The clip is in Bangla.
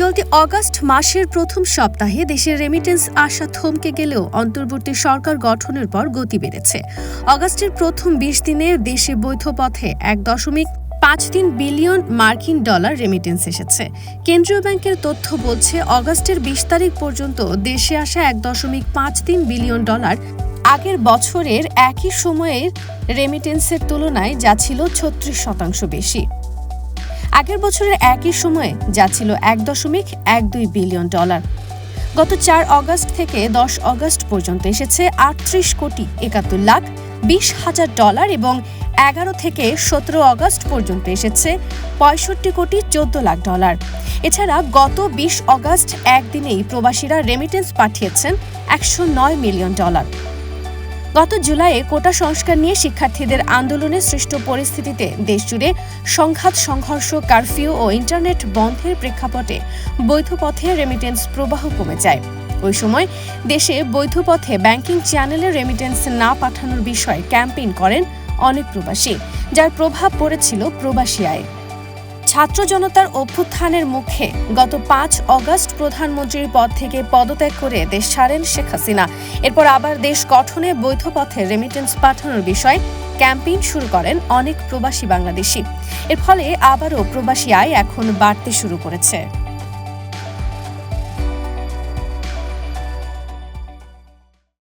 চলতি অগাস্ট মাসের প্রথম সপ্তাহে দেশের রেমিটেন্স আশা থমকে গেলেও অন্তর্বর্তী সরকার গঠনের পর গতি বেড়েছে। অগাস্টের প্রথম বিশ দিনে দেশে বৈধ পথে এক দশমিক পাঁচ তিন বিলিয়ন মার্কিন ডলার রেমিটেন্স এসেছে। কেন্দ্রীয় ব্যাংকের তথ্য বলছে, অগাস্টের বিশ তারিখ পর্যন্ত দেশে আসা এক দশমিক পাঁচ তিন বিলিয়ন ডলার আগের বছরের একই সময়ের রেমিটেন্সের তুলনায় যা ছিল ছত্রিশ শতাংশ বেশি। আগের বছরের একই সময়ে যা ছিল এক দশমিক এক দুই বিলিয়ন ডলার। গত চার অগস্ট থেকে দশ অগস্ট পর্যন্ত এসেছে আটত্রিশ কোটি একাত্তর লাখ বিশ হাজার ডলার এবং এগারো থেকে সতেরো অগস্ট পর্যন্ত এসেছে পঁয়ষট্টি কোটি চোদ্দ লাখ ডলার। এছাড়া গত বিশ অগস্ট একদিনেই প্রবাসীরা রেমিটেন্স পাঠিয়েছেন একশো নয় মিলিয়ন ডলার। গত জুলাইয়ে কোটা সংস্কার নিয়ে শিক্ষার্থীদের আন্দোলনে সৃষ্ট পরিস্থিতিতে দেশজুড়ে সংঘাত, সংঘর্ষ, কারফিউ ও ইন্টারনেট বন্ধের প্রেক্ষাপটে বৈধ পথে রেমিটেন্স প্রবাহ কমে যায়। ওই সময় দেশে বৈধ পথে ব্যাংকিং চ্যানেলে রেমিটেন্স না পাঠানোর বিষয়ে ক্যাম্পেইন করেন অনেক প্রবাসী, যার প্রভাব পড়েছিল প্রবাসী আয়। ছাত্র জনতার অভ্যুত্থানের মুখে গত পাঁচ অগস্ট প্রধানমন্ত্রীর পদ থেকে পদত্যাগ করে দেশ ছাড়েন শেখ হাসিনা। এরপর আবার দেশ গঠনে বৈধ পথে রেমিটেন্স পাঠানোর বিষয়ে ক্যাম্পেইন শুরু করেন অনেক প্রবাসী বাংলাদেশি। এর ফলে আবারও প্রবাসী আয় এখন বাড়তে শুরু করেছে।